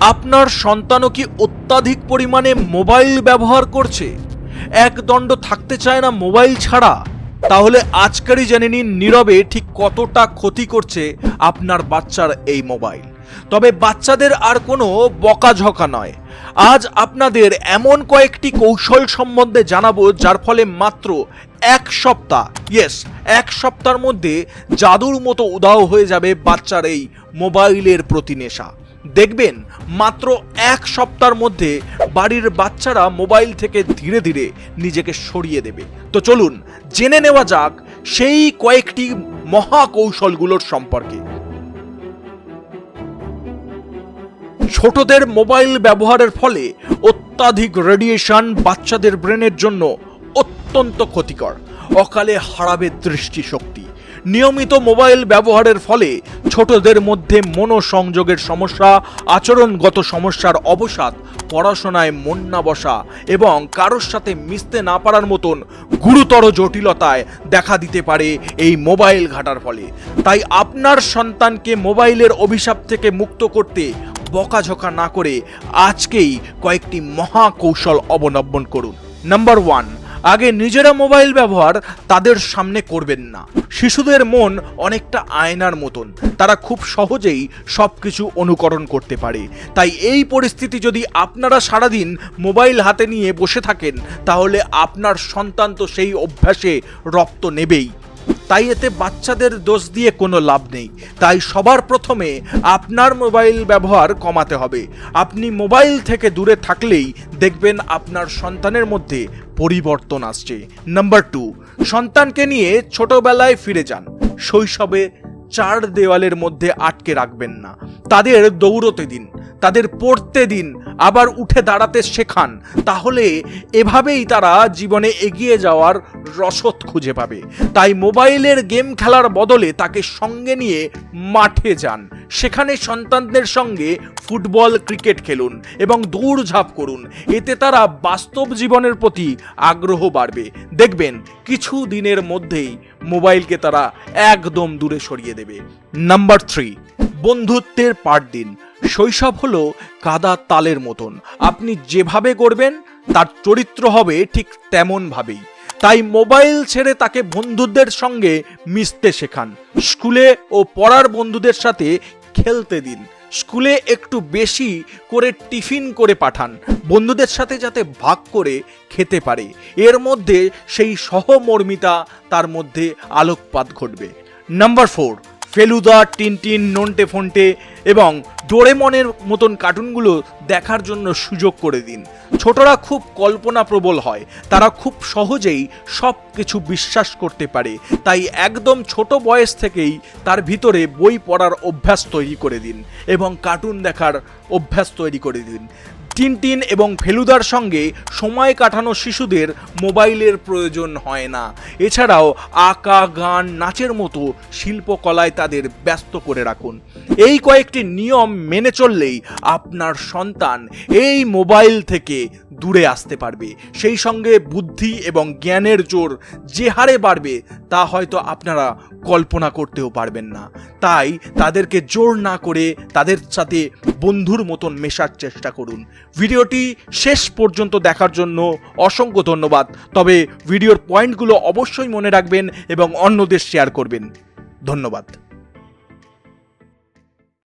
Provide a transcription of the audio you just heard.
আপনার সন্তানও কি অত্যাধিক পরিমাণে মোবাইল ব্যবহার করছে? এক দণ্ড থাকতে চায় না মোবাইল ছাড়া। তাহলে আজকেরই জেনে নিন নীরবে ঠিক কতটা ক্ষতি করছে আপনার বাচ্চার এই মোবাইল। তবে বাচ্চাদের আর কোনো বকাঝকা নয়। আজ আপনাদের এমন কয়েকটি কৌশল সম্বন্ধে জানাব, যার ফলে মাত্র এক সপ্তাহ ইয়েস এক সপ্তাহের মধ্যে জাদুর মতো উদাও হয়ে যাবে বাচ্চার এই মোবাইলের প্রতি নেশা দেখবেন, মাত্র এক সপ্তাহের মধ্যে বাড়ির বাচ্চারা মোবাইল থেকে ধীরে ধীরে নিজেকে সরিয়ে দেবে। তো চলুন, জেনে নেওয়া যাক সেই কয়েকটি মহা কৌশলগুলোর সম্পর্কে। ছোটদের মোবাইল ব্যবহারের ফলে অত্যাধিক রেডিয়েশন বাচ্চাদের ব্রেনের জন্য অত্যন্ত ক্ষতিকর। অকালে হারাবে দৃষ্টিশক্তি। নিয়মিত মোবাইল ব্যবহারের ফলে ছোটদের মধ্যে মনোসংযোগের সমস্যা, আচরণগত সমস্যার অবসাদ, পড়াশোনায় মন না বসা এবং কারোর সাথে মিশতে না পারার মতন গুরুতর জটিলতায় দেখা দিতে পারে এই মোবাইল ঘাটার ফলে। তাই আপনার সন্তানকে মোবাইলের অভিশাপ থেকে মুক্ত করতে বকাঝকা না করে আজকেই কয়েকটি মহা কৌশল অবলম্বন করুন। নাম্বার ওয়ান আগে নিজেরা মোবাইল ব্যবহার তাদের সামনে করবেন না। শিশুদের মন অনেকটা আয়নার মতন। তারা খুব সহজেই সব কিছু অনুকরণ করতে পারে। তাই এই পরিস্থিতি যদি আপনারা সারাদিন মোবাইল হাতে নিয়ে বসে থাকেন, তাহলে আপনার সন্তান তো সেই অভ্যাসে রক্ত নেবেই। তাই এতে বাচ্চাদের দোষ দিয়ে কোনো লাভ নেই। তাই সবার প্রথমে আপনার মোবাইল ব্যবহার কমাতে হবে। আপনি মোবাইল থেকে দূরে থাকলেই দেখবেন আপনার সন্তানের মধ্যে পরিবর্তন আসছে। নাম্বার টু, সন্তানকে নিয়ে ছোটবেলায় ফিরে যান। শৈশবে চার দেওয়ালের মধ্যে আটকে রাখবেন না। তাদের দৌড়তে দিন। তাদের পড়তে দিন, আবার উঠে দাঁড়াতে শেখান। তাহলে এভাবেই তারা জীবনে এগিয়ে যাওয়ার রসদ খুঁজে পাবে। তাই মোবাইলের গেম খেলার বদলে তাকে সঙ্গে নিয়ে মাঠে যান। সেখানে সন্তানদের সঙ্গে ফুটবল, ক্রিকেট খেলুন এবং দৌড় ঝাঁপ করুন। এতে তারা বাস্তব জীবনের প্রতি আগ্রহ বাড়বে। দেখবেন, কিছু দিনের মধ্যেই মোবাইলকে তারা একদম দূরে সরিয়ে দেবে। নাম্বার থ্রি বন্ধুত্বের পাঠ দিন। শৈশব হলো কাদা তালের মতন। আপনি যেভাবে করবেন তার চরিত্র হবে ঠিক তেমনভাবেই। তাই মোবাইল ছেড়ে তাকে বন্ধুদের সঙ্গে মিশতে শেখান। স্কুলে ও পড়ার বন্ধুদের সাথে খেলতে দিন। স্কুলে একটু বেশি করে টিফিন করে পাঠান। বন্ধুদের সাথে যাতে ভাগ করে খেতে পারে। এর মধ্যে সেই সহমর্মিতা তার মধ্যে আলোকপাত ঘটবে। Number four Feluda, Tintin, Nonte Fonte এবং ডোরেমনের মতন কার্টুনগুলো দেখার জন্য সুযোগ করে দিন। ছোটরা খুব কল্পনা প্রবল হয়। তারা খুব সহজেই সব কিছু বিশ্বাস করতে পারে। তাই একদম ছোট বয়স থেকেই তার ভিতরে বই পড়ার অভ্যাস তৈরি করে দিন এবং কার্টুন দেখার অভ্যাস তৈরি করে দিন। টিনটিন এবং ফেলুদার সঙ্গে সময় কাটানো শিশুদের মোবাইলের প্রয়োজন হয় না। এছাড়াও আঁকা, গান, নাচের মতো শিল্পকলায় তাদের ব্যস্ত করে রাখুন। এই কয়েকটি নিয়ম মেনে চললেই আপনার সন্তান এই মোবাইল থেকে দূরে আসতে পারবে। সেই সঙ্গে বুদ্ধি এবং জ্ঞানের জোর যে হারে বাড়বে, তা হয়তো আপনারা কল্পনা করতেও পারবেন না। তাই তাদেরকে জোর না করে তাদের সাথে বন্ধুর মতন মেশার চেষ্টা করুন। ভিডিওটি শেষ পর্যন্ত দেখার জন্য অসংখ্য ধন্যবাদ। তবে ভিডিওর পয়েন্টগুলো অবশ্যই মনে রাখবেন এবং অন্যদের শেয়ার করবেন। ধন্যবাদ।